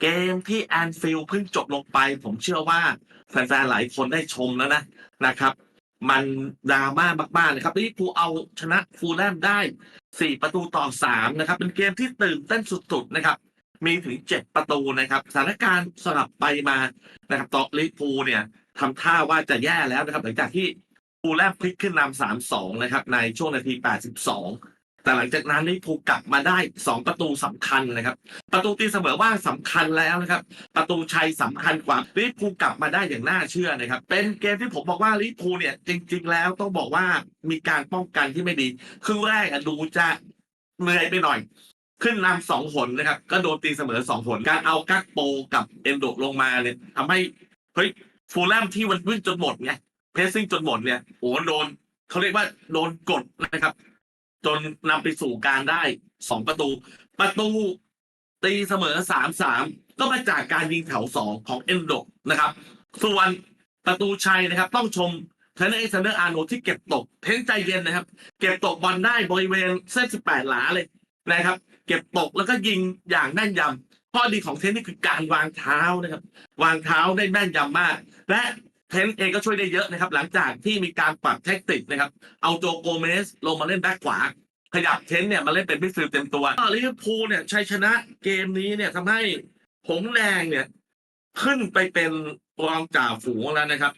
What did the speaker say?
เกมที่แอนฟิลเพิ่งจบลงไป ผมเชื่อว่าแฟนๆหลายคนได้ชมแล้วนะนะครับ มันดราม่ามากๆนะครับลิเวอร์พูลเอาชนะฟูลแลมได้ 4 ประตูต่อ 3 นะครับ เป็นเกมที่ตื่นเต้นสุดๆนะครับ มีถึง 7 ประตูนะครับสถานการณ์สลับไปมานะครับต่อลิพูเนี่ยทำท่าว่าจะแย่แล้วนะครับ หลังจากที่ฟูลแลมพลิกขึ้นนำ3-2 นะครับ ในช่วงนาที 82 แต่หลังจากนั้นลิเวอร์พูลกลับมาได้ 2 ประตูสำคัญนะครับ ประตูตีเสมอว่าสำคัญแล้วนะครับ ประตูชัยสำคัญกว่าลิเวอร์พูลกลับมาได้อย่างน่าเชื่อนะครับ เป็นเกมที่ผมบอกว่าลิเวอร์พูลเนี่ยจริง ๆ แล้วต้องบอกว่ามีการป้องกันที่ไม่ดีครึ่งแรกอะดูจะเหนื่อยไปหน่อย ขึ้นนำสองหนนะครับ ก็โดนตีเสมอสองหนการเอากักโปกับเอนโดลงมาเนี่ยทำให้เฮ้ยฟูลแลมที่มันวิ่งจนหมดไงเพสซิ่งจนหมดเนี่ยโอ้โดนเขาเรียกว่าโดนกดนะครับ จนนำไปสู่การได้สองประตู ประตูตีเสมอสามสามก็มาจากการยิงแถวสองของเอนโดนะครับ ส่วนประตูชัยนะครับ ต้องชมเทนเนอร์เอเซนเดอร์อาร์โนที่เก็บตกเทนใจเย็นนะครับ เก็บตกบอลได้บริเวณเส้น18หลาเลยนะครับ เก็บตกแล้วก็ยิงอย่างแม่นยำข้อดีของเทนนี่คือการวางเท้านะครับ วางเท้าได้แม่นยำมาก และ เทนเองก็ช่วยได้เยอะนะครับ หลังจากที่มีการปรับแท็กติกนะครับ เอาโจโกเมสลงมาเล่นแบ็คขวา ขยับเทนเนี่ยมาเล่นเป็นมิดฟิลด์เต็มตัวลิเวอร์พูลเนี่ยชัยชนะเกมนี้เนี่ยทำให้หงแดงเนี่ย ขึ้นไปเป็นรองจ่าฝูงแล้วนะครับ